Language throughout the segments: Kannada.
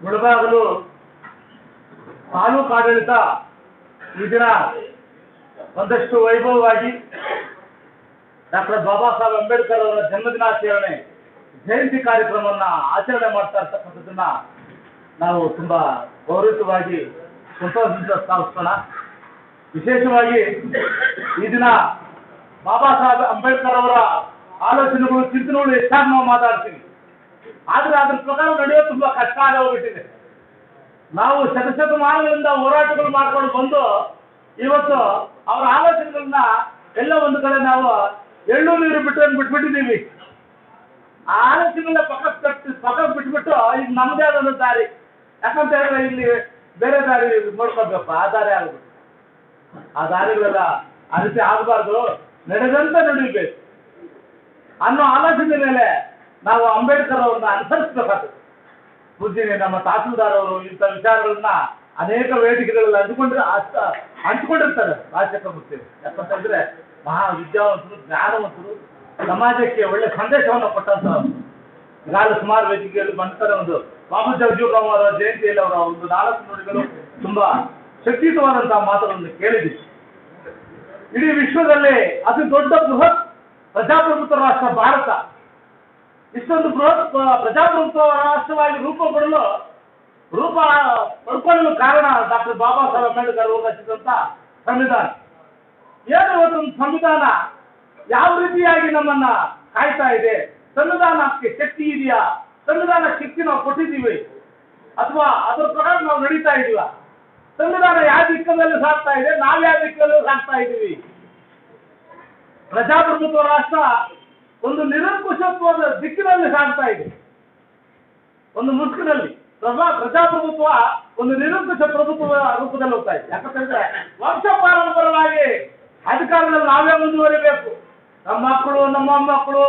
ಯಾವಾಗಲೂ ತಾಲೂಕು ಆಡಳಿತ ಈ ದಿನ ಒಂದಷ್ಟು ವೈಭವವಾಗಿ ಡಾಕ್ಟರ್ ಬಾಬಾ ಸಾಹೇಬ್ ಅಂಬೇಡ್ಕರ್ ಅವರ ಜನ್ಮದಿನಾಚರಣೆ, ಜಯಂತಿ ಕಾರ್ಯಕ್ರಮವನ್ನ ಆಚರಣೆ ಮಾಡ್ತಾ ಇರ್ತಕ್ಕಂಥದ್ದನ್ನ ನಾವು ತುಂಬಾ ಗೌರವಿತವಾಗಿ ಸಂತೋಷದಿಂದ ಸ್ಥಾಪಿಸೋಣ ವಿಶೇಷವಾಗಿ ಈ ದಿನ ಬಾಬಾ ಸಾಹೇಬ್ ಅಂಬೇಡ್ಕರ್ ಅವರ ಆಲೋಚನೆಗಳು ಚಿಂತನೆಗಳು ಹೆಚ್ಚಾಗಿ ನಾವು ಮಾತಾಡ್ತೀವಿ. ಆದ್ರೆ ಅದ್ರ ಪ್ರಕಾರ ನಡೆಯೋದು ತುಂಬಾ ಕಷ್ಟ ಆಗೋಗ್ಬಿಟ್ಟಿದೆ ನಾವು ಶತಶತಮಾನಗಳಿಂದ ಹೋರಾಟಗಳು ಮಾಡ್ಕೊಂಡು ಬಂದು ಇವತ್ತು ಅವರ ಆಲೋಚನೆಗಳನ್ನ ಎಲ್ಲ ಒಂದು ಕಡೆ ನಾವು ಎಳ್ಳು ನೀರು ಬಿಟ್ಟು ಬಿಟ್ಬಿಟ್ಟಿದ್ದೀವಿ. ಆ ಆಲೋಚನೆಗಳ ಪಕ್ಕ ಕಟ್ಟಿ ಪಕ್ಕ ಬಿಟ್ಬಿಟ್ಟು ಈಗ ನಮ್ದೇ ಆದ ದಾರಿ. ಯಾಕಂತ ಹೇಳಿದ್ರೆ ಇಲ್ಲಿ ಬೇರೆ ದಾರಿ ನೋಡ್ಕೊಬೇಕಪ್ಪ ಆ ದಾರಿ ಆಗ್ಬೇಕು ಆ ದಾರಿಗಳೆಲ್ಲ ರೀತಿ ಆಗಬಾರ್ದು. ನಡೆದಂತ ನಡೀಬೇಕು. ಅನ್ನೋ ಆಲೋಚನೆ ಮೇಲೆ ನಾವು ಅಂಬೇಡ್ಕರ್ ಅವ್ರನ್ನ ಅನುಸರಿಸಬೇಕಾಗ್ತದೆ. ಪೂಜ್ಯನೇ, ನಮ್ಮ ತಹಸೀಲ್ದಾರ್ ಅವರು ಇಂಥ ವಿಚಾರಗಳನ್ನ ಅನೇಕ ವೇದಿಕೆಗಳಲ್ಲಿ ಹಂಚಿಕೊಂಡ್ರೆ ಅಷ್ಟ- ಹಂಚಿಕೊಂಡಿರ್ತಾರೆ ರಾಜಶೇಖರ ಮೂರ್ತಿ ಯಾಕಂತಂದ್ರೆ ಮಹಾ ವಿದ್ಯಾವಂತರು ಜ್ಞಾನವಂತರು ಸಮಾಜಕ್ಕೆ ಒಳ್ಳೆ ಸಂದೇಶವನ್ನು ಕೊಟ್ಟಂತ ಈಗಾಗಲೇ ಸುಮಾರು ವೇದಿಕೆಯಲ್ಲಿ ಬಂತಾರೆ ಒಂದು ಬಾಬು ಜಗಜೀವರಾಮ್ ಅವರ ಜಯಂತಿಯಲ್ಲಿ ಅವರ ಒಂದು ನಾಲ್ಕು ನುಡಿಗಳು ತುಂಬಾ ಶಕ್ತಿಯುತವಾದಂತಹ ಮಾತುಗಳನ್ನು ಕೇಳಿದ್ವಿ. ಇಡೀ ವಿಶ್ವದಲ್ಲೇ ಅತಿ ದೊಡ್ಡ ಬೃಹತ್ ಪ್ರಜಾಪ್ರಭುತ್ವ ರಾಷ್ಟ್ರ ಭಾರತ. ಇಷ್ಟೊಂದು ಬೃಹತ್ ಪ್ರಜಾಪ್ರಭುತ್ವ ರಾಷ್ಟ್ರವಾಗಿ ರೂಪುಗೊಳ್ಳಲು ರೂಪ ಪಡ್ಕೊಳ್ಳಲು ಕಾರಣ ಡಾಕ್ಟರ್ ಬಾಬಾ ಸಾಹೇಬ್ ಅಂಬೇಡ್ಕರ್ ಅವರು ಸಂವಿಧಾನ. ಏನು ಇವತ್ತೊಂದು ಸಂವಿಧಾನ ಯಾವ ರೀತಿಯಾಗಿ ನಮ್ಮನ್ನ ಕಾಯ್ತಾ ಇದೆ? ಸಂವಿಧಾನಕ್ಕೆ ಶಕ್ತಿ ಇದೆಯಾ? ಸಂವಿಧಾನ ಶಕ್ತಿ ನಾವು ಕೊಟ್ಟಿದ್ದೀವಿ. ಅಥವಾ ಅದರ ಪ್ರಕಾರ ನಾವು ನಡೀತಾ ಇದೀವ ಸಂವಿಧಾನ ಯಾವ ದಿಕ್ಕದಲ್ಲಿ ಸಾಗ್ತಾ ಇದೆ ನಾವು ಯಾವ ದಿಕ್ಕದಲ್ಲಿ ಸಾಗ್ತಾ ಇದ್ದೀವಿ? ಪ್ರಜಾಪ್ರಭುತ್ವ ರಾಷ್ಟ್ರ ಒಂದು ನಿರಂಕುಶತ್ವದ ದಿಕ್ಕಿನಲ್ಲಿ ಸಾಗ್ತಾ ಇದೆ. ಒಂದು ಮುಸ್ಕಿನಲ್ಲಿ ಪ್ರಜಾ ಪ್ರಜಾಪ್ರಭುತ್ವ ಒಂದು ನಿರಂಕುಶ ಪ್ರಭುತ್ವದ ರೂಪದಲ್ಲಿ ಹೋಗ್ತಾ ಇದೆ. ಯಾಕಂತಂದ್ರೆ ವಂಶ ಪಾರಂಪರವಾಗಿ ಅಧಿಕಾರದಲ್ಲಿ ನಾವೇ ಮುಂದುವರಿಬೇಕು. ನಮ್ಮ ಮಕ್ಕಳು, ನಮ್ಮ ಮೊಮ್ಮಕ್ಕಳು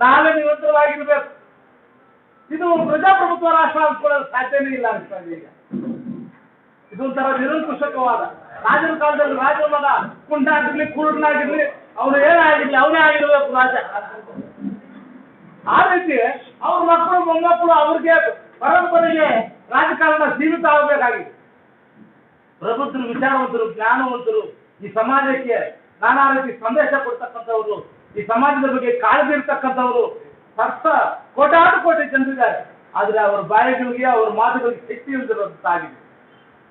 ನಾವೇ ನಿರಂತರವಾಗಿರ್ಬೇಕು. ಇದು ಪ್ರಜಾಪ್ರಭುತ್ವ ರಾಷ್ಟ್ರ ಅಂದ್ಕೊಳ್ಳೋದು ಸಾಧ್ಯನೇ ಇಲ್ಲ ಅನ್ಸ್ತದೆ ಈಗ ಇದೊಂಥರ ನಿರಂಕುಶಕವಾದ ರಾಜನ ಕಾಲದಲ್ಲಿ ರಾಜ ಮಗ ಕುಂಟಾಗಿರ್ಲಿ ಕುರುಡನಾಗಿರ್ಲಿ ಅವನು ಏನಾಗಿರ್ಲಿ, ಅವನೇ ಆಗಿರ್ಬೇಕು ರಾಜ ಆ ರೀತಿ ಅವ್ರ ಮಕ್ಕಳು, ಮೊಮ್ಮಕ್ಕಳು, ಅವ್ರಿಗೆ ಪರಂಪರೆಗೆ ರಾಜಕಾರಣ ಸೀಮಿತ ಆಗಬೇಕಾಗಿದೆ. ಪ್ರಬುದ್ಧರು, ವಿಚಾರವಂತರು, ಜ್ಞಾನವಂತರು ಈ ಸಮಾಜಕ್ಕೆ ನಾನಾ ರೀತಿ ಸಂದೇಶ ಕೊಡ್ತಕ್ಕಂಥವ್ರು, ಈ ಸಮಾಜದ ಬಗ್ಗೆ ಕಾಳಜಿ ಇರ್ತಕ್ಕಂಥವ್ರು ಸತ್ತ ಕೋಟಾನು ಕೋಟಿ ಜನರಿದ್ದಾರೆ. ಆದ್ರೆ ಅವರ ಬಾಯಿಗಳಿಗೆ, ಅವರ ಮಾತುಗಳಿಗೆ ಶಕ್ತಿ ಇಲ್ದಿರೋದಾಗಿದೆ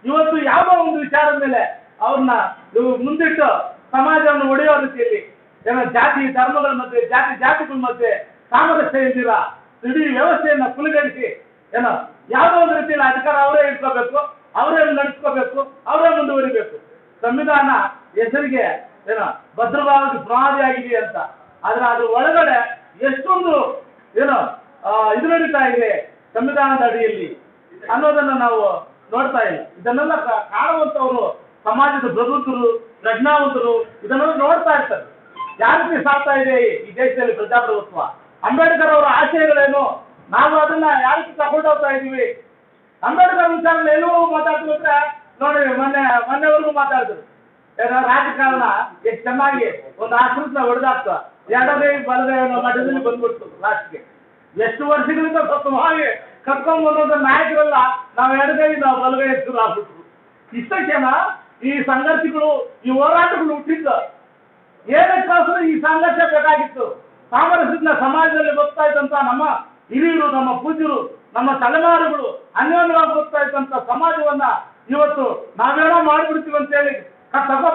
ಇವತ್ತು ಯಾವ ಒಂದು ವಿಚಾರದ ಮೇಲೆ ಅವ್ರನ್ನ ಇವ್ರು ಮುಂದಿಟ್ಟು ಸಮಾಜವನ್ನು ಒಡೆಯುವ ರೀತಿಯಲ್ಲಿ ಏನೋ ಜಾತಿ, ಧರ್ಮಗಳ ಮಧ್ಯೆ, ಜಾತಿ, ಜಾತಿಗಳ ಮಧ್ಯೆ ಸಾಮರಸ್ಯ ಇದ್ದೀರ ಇಡೀ ವ್ಯವಸ್ಥೆಯನ್ನ ಕುಲಗಡಿಸಿ ಏನೋ ಯಾವುದೋ ಒಂದು ರೀತಿಯಲ್ಲಿ ಅಧಿಕಾರ ಅವರೇ ಇಟ್ಕೋಬೇಕು, ಅವರೇ ನಡೆಸ್ಕೋಬೇಕು, ಅವರೇ ಮುಂದುವರಿಬೇಕು. ಸಂವಿಧಾನ ಹೆಸರಿಗೆ ಏನೋ ಭದ್ರವಾದ ಆಗಿದೆ ಅಂತ. ಆದ್ರೆ ಅದ್ರ ಒಳಗಡೆ ಎಷ್ಟೊಂದು ಏನೋ ಇದು ನಡೀತಾ ಇದೆ ಸಂವಿಧಾನದ ಅಡಿಯಲ್ಲಿ ಅನ್ನೋದನ್ನ ನಾವು ನೋಡ್ತಾ ಇಲ್ಲ. ಇದನ್ನೆಲ್ಲ ಕಾಣುವಂತವ್ರು ಸಮಾಜದ ಪ್ರಬುದ್ಧರು ಪ್ರಜ್ಞಾವಂತರು ಇದನ್ನೆಲ್ಲ ನೋಡ್ತಾ ಇರ್ತಾರೆ. ಯಾರಿಗೆ ಸಾಕ್ತಾ ಇದೆ ಈ ದೇಶದಲ್ಲಿ ಪ್ರಜಾಪ್ರಭುತ್ವ? ಅಂಬೇಡ್ಕರ್ ಅವರ ಆಶಯಗಳೇನು? ನಾವು ಅದನ್ನ ಯಾರಿಗೆ ರೀತಿ ತಗೊಂಡು ಹೋಗ್ತಾ ಇದೀವಿ? ಅಂಬೇಡ್ಕರ್ ವಿಚಾರದಲ್ಲಿ ಎಲ್ಲೋ ಅಂದ್ರೆ ನೋಡಿ, ಮೊನ್ನೆ, ಮೊನ್ನೆವರೆಗೂ ಮಾತಾಡಿದ್ರು. ರಾಜಕಾರಣ ಎಷ್ಟು ಚೆನ್ನಾಗಿ ಒಂದು ಆಶ್ರಮನ ಹೊಡೆದಾಕ್ತ. ಎರಡನೇ ಬಲದೇ ಅನ್ನೋ ಮಠದಲ್ಲಿ ಬಂದ್ಬಿಡ್ತು ಲಾಸ್ಟ್ಗೆ ಎಷ್ಟು ವರ್ಷಗಳಿಂದ ಸ್ವತಃವಾಗಿ ಕರ್ಕೊಂಡ್ ಬಂದಂತ ನಾಯಕರೆಲ್ಲ ನಾವು ಎಡಗೈ ನಾವು ಬಲಗೈ ಎತ್ತು ಆಗ್ಬಿಟ್ರು ಇಷ್ಟಕ್ಕೇನ ಈ ಸಂಘರ್ಷಗಳು, ಈ ಹೋರಾಟಗಳು ಹುಟ್ಟಿದ್ದ ಏನಕ್ಕೋಸ್ಕರ ಈ ಸಂಘರ್ಷ ಬೇಕಾಗಿತ್ತು. ಸಾಮರಸ್ಯದಿಂದ ಸಮಾಜದಲ್ಲಿ ಬರ್ತಾ ಇದ್ದಂತ ನಮ್ಮ ಹಿರಿಯರು, ನಮ್ಮ ಪೂಜ್ಯರು, ನಮ್ಮ ತಲೆಮಾರುಗಳು, ಅನ್ಯೋನ್ಯವಾಗಿ ಗೊತ್ತಾ ಇದ್ದಂತ ಸಮಾಜವನ್ನ ಇವತ್ತು ನಾವೇನೋ ಹೇಳಿ ಅಂತೇಳಿ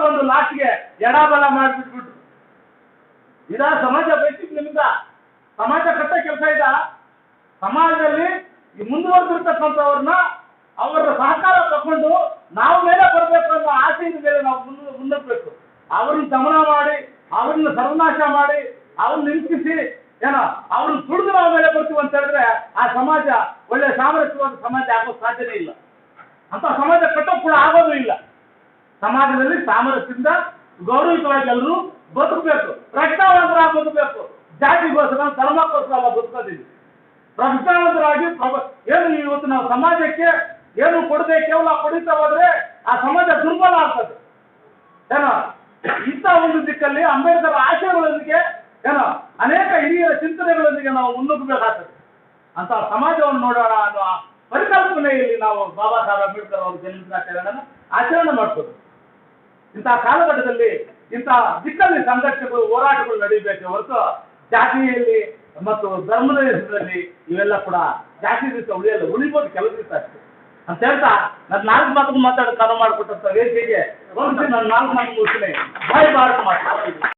ಬಂದು ಲಾಸ್ಟ್ಗೆ ಎಡಬಲ ಮಾಡಿಬಿಟ್ಬಿಟ್ರು. ಇದ ಸಮಾಜ ಬಯಸಿದ್ ನಿಮ್ಮಿಂದ. ಸಮಾಜ ಕಟ್ಟ ಕೆಲಸ ಇದ ಸಮಾಜದಲ್ಲಿ ಮುಂದುವರೆದಿರ್ತಕ್ಕಂಥವ್ರನ್ನ ಅವರ ಸಹಕಾರ ತಗೊಂಡು ನಾವು ಮೇಲೆ ಬರಬೇಕು ಅನ್ನೋ ಆಸೆಯಿಂದ ಮೇಲೆ ನಾವು ಮುಂದೆ ಮುನ್ನಬೇಕು ಅವ್ರನ್ನ ದಮನ ಮಾಡಿ, ಅವ್ರನ್ನ ಸರ್ವನಾಶ ಮಾಡಿ, ಅವ್ರನ್ನ ನಿಂತಿಸಿ ಏನೋ, ಅವ್ರನ್ನ ತುಳಿದು ನಾವು ಮೇಲೆ ಬರ್ತೀವಿ ಅಂತ ಹೇಳಿದ್ರೆ ಆ ಸಮಾಜ ಒಳ್ಳೆ ಸಾಮರಸ್ಯವಾದ ಸಮಾಜ ಆಗೋ ಸಾಧ್ಯನೇ ಇಲ್ಲ. ಅಂತ ಸಮಾಜ ಕಟ್ಟೋ ಕೂಡ ಆಗೋದು ಇಲ್ಲ. ಸಮಾಜದಲ್ಲಿ ಸಾಮರಸ್ಯದಿಂದ ಗೌರವಿತವಾಗಿ ಎಲ್ಲರೂ ಬದುಕಬೇಕು. ಪ್ರಜ್ಞಾವಂತರ ಬದುಕಬೇಕು. ಜಾತಿಗೋಸ್ಕರ, ಧರ್ಮಕ್ಕೋಸ್ಕರ ಬದುಕೋದಿಲ್ಲ. ಪ್ರಜ್ಞಾವಂತರಾಗಿ ಏನು ಇವತ್ತು ನಾವು ಸಮಾಜಕ್ಕೆ ಏನು ಕೊಡದೆ ಕೇವಲ ಪಡೀತಾ ಹೋದ್ರೆ ಆ ಸಮಾಜ ದುರ್ಬಲ ಆಗ್ತದೆ. ಏನೋ, ಇಂಥ ಒಂದು ದಿಕ್ಕಲ್ಲಿ ಅಂಬೇಡ್ಕರ್ ಆಶಯಗಳೊಂದಿಗೆ, ಏನೋ, ಅನೇಕ ಹಿರಿಯರ ಚಿಂತನೆಗಳೊಂದಿಗೆ ನಾವು ಮುನ್ನುಗ್ಗಬೇಕಾಗ್ತದೆ. ಅಂತ ಸಮಾಜವನ್ನು ನೋಡೋಣ ಅನ್ನೋ ಪರಿಕಲ್ಪನೆಯಲ್ಲಿ ನಾವು ಬಾಬಾ ಸಾಹೇಬ್ ಅಂಬೇಡ್ಕರ್ ಅವರ ಜನ್ಮದಿನಾಚರಣೆಯನ್ನು ಆಚರಣೆ ಮಾಡ್ಬೋದು. ಇಂತಹ ಕಾಲಘಟ್ಟದಲ್ಲಿ ಇಂತಹ ದಿಕ್ಕಲ್ಲಿ ಸಂಘರ್ಷಗಳು, ಹೋರಾಟಗಳು ನಡೀಬೇಕೆ ಹೊರತು ಜಾತಿಯಲ್ಲಿ ಮತ್ತು ಧರ್ಮದ ಹೆಸರಲ್ಲಿ ಇವೆಲ್ಲ ಕೂಡ ಜಾತಿ ದಿವಸ ಉಳಿಯಲ್ಲ, ಉಳಿಬೋದು ಕೆಲಸ ದಿವಸ ಅಷ್ಟೇ. ಅಂತ ಹೇಳ್ತಾ ನಾನು ನಾಲ್ಕು ಮಾತು ಮಾತಾಡೋದು ಕಾಲ ಒಂದು ನಾನು ನಾಲ್ಕು ಮಾತು ಮುಗಿಸ್ತೀನಿ. ಬಾಯ್ ಭಾರತ ಮಾತು.